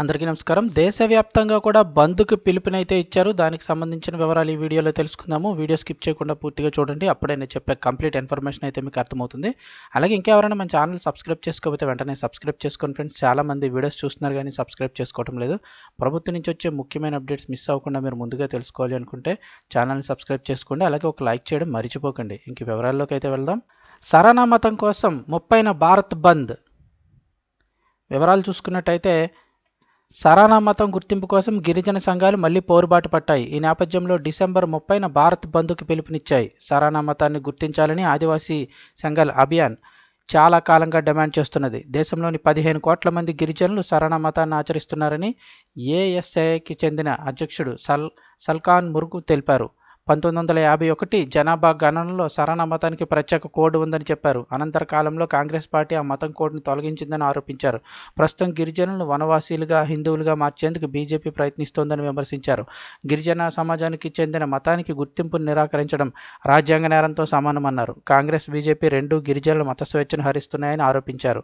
అందరికీ నమస్కారం. దేశవ్యాప్తంగా కూడా బంద్కు పిలుపునైతే ఇచ్చారు. దానికి సంబంధించిన వివరాలు ఈ వీడియోలో తెలుసుకుందాము. వీడియో స్కిప్ చేయకుండా పూర్తిగా చూడండి. అప్పుడే నేను చెప్పే కంప్లీట్ ఇన్ఫర్మేషన్ అయితే మీకు అర్థమవుతుంది. అలాగే ఇంకెవరైనా మన ఛానల్ సబ్స్క్రైబ్ చేసుకోకపోతే వెంటనే సబ్స్క్రైబ్ చేసుకోండి ఫ్రెండ్స్ చాలా మంది వీడియోస్ చూస్తున్నారు కానీ సబ్స్క్రైబ్ చేసుకోవడం లేదు. ప్రభుత్వం నుంచి వచ్చే ముఖ్యమైన అప్డేట్స్ మిస్ అవ్వకుండా మీరు ముందుగా తెలుసుకోవాలి అనుకుంటే ఛానల్ని సబ్స్క్రైబ్ చేసుకోండి. అలాగే ఒక లైక్ చేయడం మర్చిపోకండి. ఇంక వివరాల్లోకి అయితే వెళ్దాం. సరానా మతం కోసం ముప్పైన భారత్ బంద్. వివరాలు చూసుకున్నట్టయితే సరానా మతం గుర్తింపు కోసం గిరిజన సంఘాలు మళ్ళీ పోరుబాటు పట్టాయి. ఈ నేపథ్యంలో డిసెంబర్ ముప్పైన భారత్ బంద్కు పిలుపునిచ్చాయి. సరానా మతాన్ని గుర్తించాలని ఆదివాసీ సంఘాల అభియాన్ చాలా కాలంగా డిమాండ్ చేస్తున్నది. దేశంలోని పదిహేను కోట్ల మంది గిరిజనులు సరణా మతాన్ని ఆచరిస్తున్నారని ఏఎస్ఐకి చెందిన అధ్యక్షుడు సల్ సల్కాన్ మురుగు తెలిపారు. పంతొమ్మిది వందల యాభై ఒకటి జనాభా గణనలో సరానా మతానికి ప్రత్యేక కోడ్ ఉందని చెప్పారు. అనంతర కాలంలో కాంగ్రెస్ పార్టీ ఆ మతం కోడ్ను తొలగించిందని ఆరోపించారు. ప్రస్తుతం గిరిజనులను వనవాసీలుగా హిందువులుగా మార్చేందుకు బీజేపీ ప్రయత్నిస్తోందని విమర్శించారు. గిరిజన సమాజానికి చెందిన మతానికి గుర్తింపును నిరాకరించడం రాజ్యాంగ నేరంతో సమానమన్నారు. కాంగ్రెస్ బీజేపీ రెండూ గిరిజనుల మత స్వేచ్ఛను హరిస్తున్నాయని ఆరోపించారు.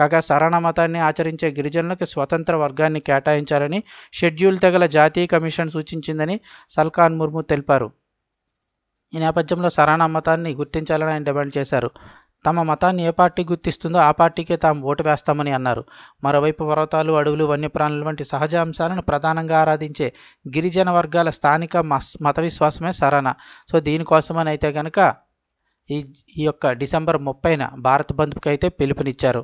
కాగా సరణ మతాన్ని ఆచరించే గిరిజనులకు స్వతంత్ర వర్గాన్ని కేటాయించాలని షెడ్యూల్ తెగల జాతీయ కమిషన్ సూచించిందని సల్కాన్ ముర్ము తెలిపారు. ఈ నేపథ్యంలో సరానా మతాన్ని గుర్తించాలని ఆయన డిమాండ్ చేశారు. తమ మతాన్ని ఏ పార్టీ గుర్తిస్తుందో ఆ పార్టీకే తాము ఓటు వేస్తామని అన్నారు. మరోవైపు పర్వతాలు అడవులు వన్యప్రాణుల వంటి సహజ అంశాలను ప్రధానంగా ఆరాధించే గిరిజన వర్గాల స్థానిక మత విశ్వాసమే సరణ సో దీనికోసమని అయితే కనుక ఈ ఈ యొక్క డిసెంబర్ ముప్పైన భారత్ బంద్కి అయితే పిలుపునిచ్చారు.